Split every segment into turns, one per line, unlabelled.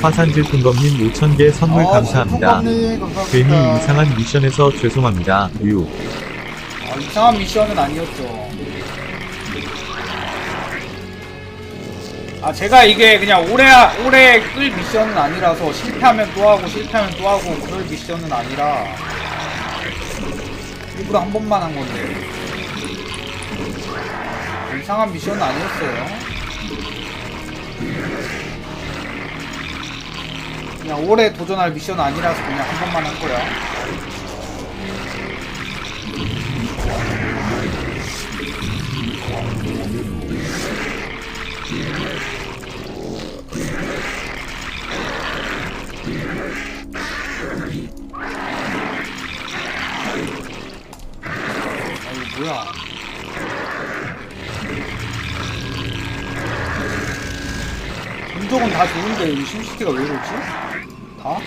화산지 풍검님 5,000개 선물
아,
감사합니다.
신풍검님, 감사합니다.
괜히 이상한 미션에서 죄송합니다. 유.
아, 이상한 미션은 아니었죠. 아 제가 이게 그냥 오래 오래 끌 미션은 아니라서 실패하면 또 하고 실패하면 또 하고 그럴 미션은 아니라 일부러 한 번만 한 건데 이상한 미션은 아니었어요. 그냥 오래 도전할 미션 아니라서 그냥 한 번만 한 거야. 아 이거 뭐야? 전적은 다 좋은데 이 심시티가 왜 이러지? 다?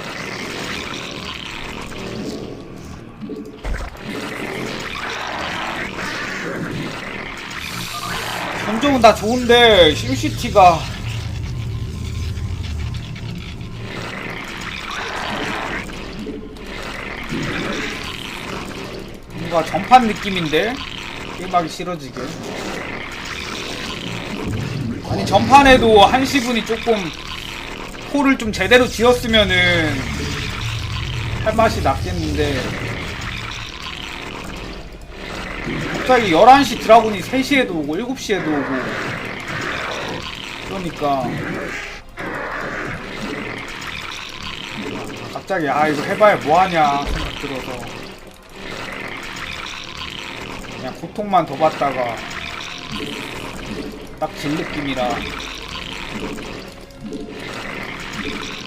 전적은 다 좋은데 심시티가 뭔가 전판 느낌인데 게임하기 싫어지게 아니 전판에도 한시분이 조금 콜을 좀 제대로 지었으면은 할 맛이 났겠는데. 갑자기 11시 드라군이 3시에도 오고 7시에도 오고. 그러니까. 갑자기 아 이거 해봐야 뭐하냐 생각 들어서. 그냥 고통만 더 받다가 딱진 느낌이라 Thank you.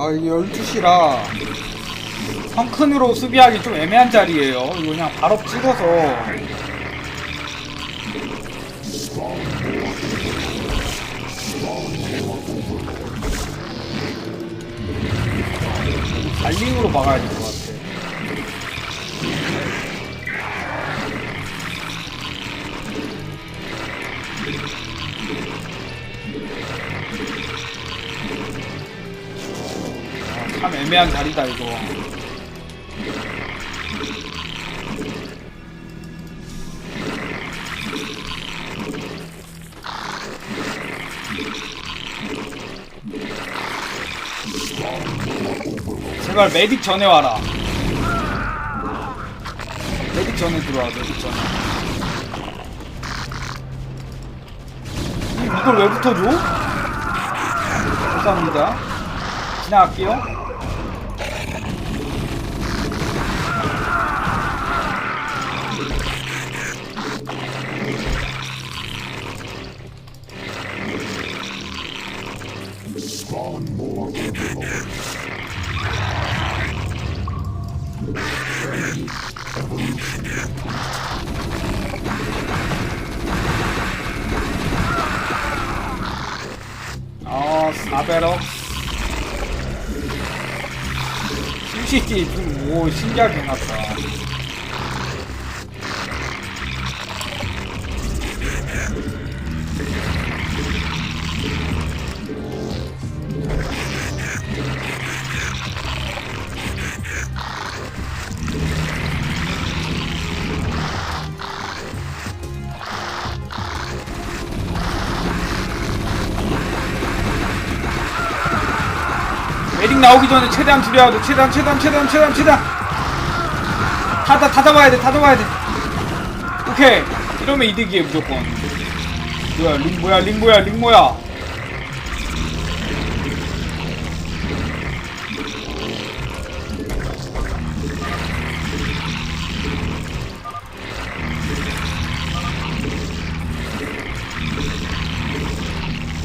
아 이게 12시라. 성큰으로 수비하기 좀 애매한 자리에요. 이거 그냥 바로 찍어서. 달링으로 막아야 될 참 애매한 자리다 이거. 제발 메딕 전에 와라. 메딕 전에 들어와 메딕 전에. 이- 이걸 왜 붙어줘? 감사합니다. 지나갈게요 아, 400억. 심시티 좀, 오, 신기하게 해놨다. 링 나오기 전에 최대한 줄여야 돼. 최대한, 최대한, 최대한, 최대한, 최대한. 다, 다, 다 잡아야 돼. 다 잡아야 돼. 오케이. 이러면 이득이에요, 무조건. 뭐야, 링 뭐야, 링 뭐야, 링 뭐야.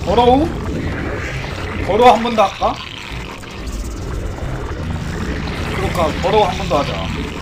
걸어우? 걸어 한 번 더 할까? 그럴까 버러우 한번 더 하자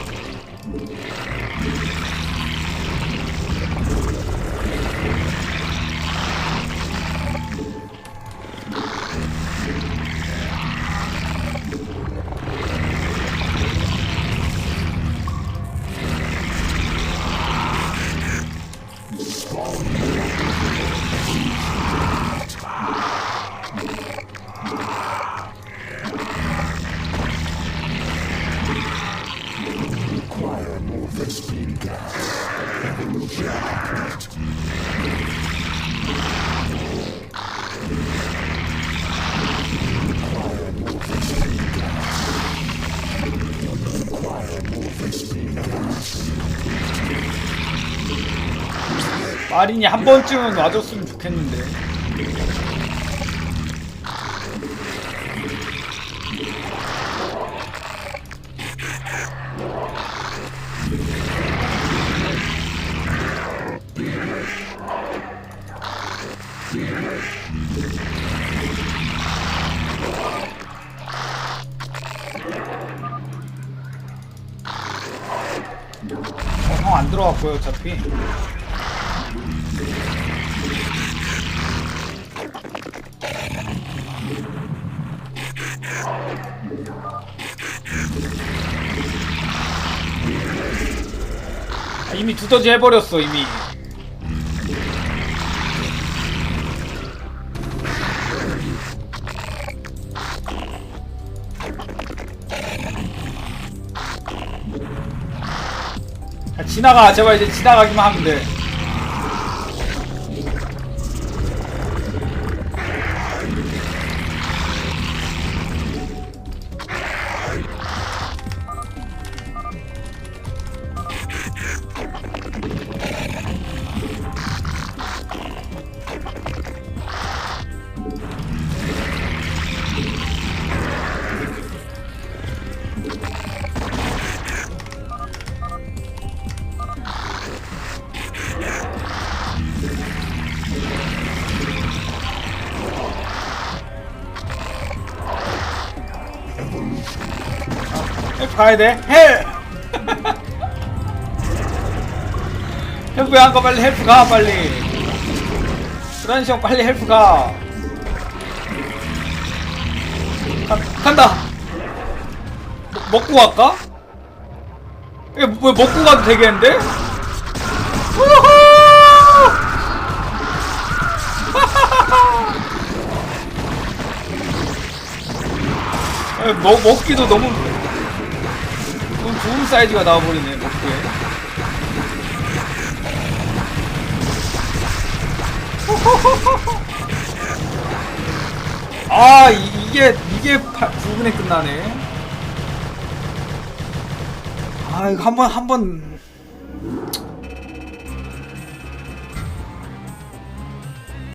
마린이 한 번쯤은 와줬으면 좋겠는데. 어, 형안 들어갔고요 어차피 이미 두더지 해버렸어 이미. 아, 지나가. 제발 이제 지나가기만 하면 돼 가야 돼. 헬! 헬프 한거 빨리 헬프 가 빨리. 브란시 형 빨리 헬프 가. 가 간다. 먹, 먹고 갈까? 이게 뭐 먹고 가도 되겠는데? 아, 먹, 먹기도 너무 좋은 사이즈가 나와버리네 먹기에. 아 이, 이게 이게 9분에 끝나네. 아 이거 한번 한번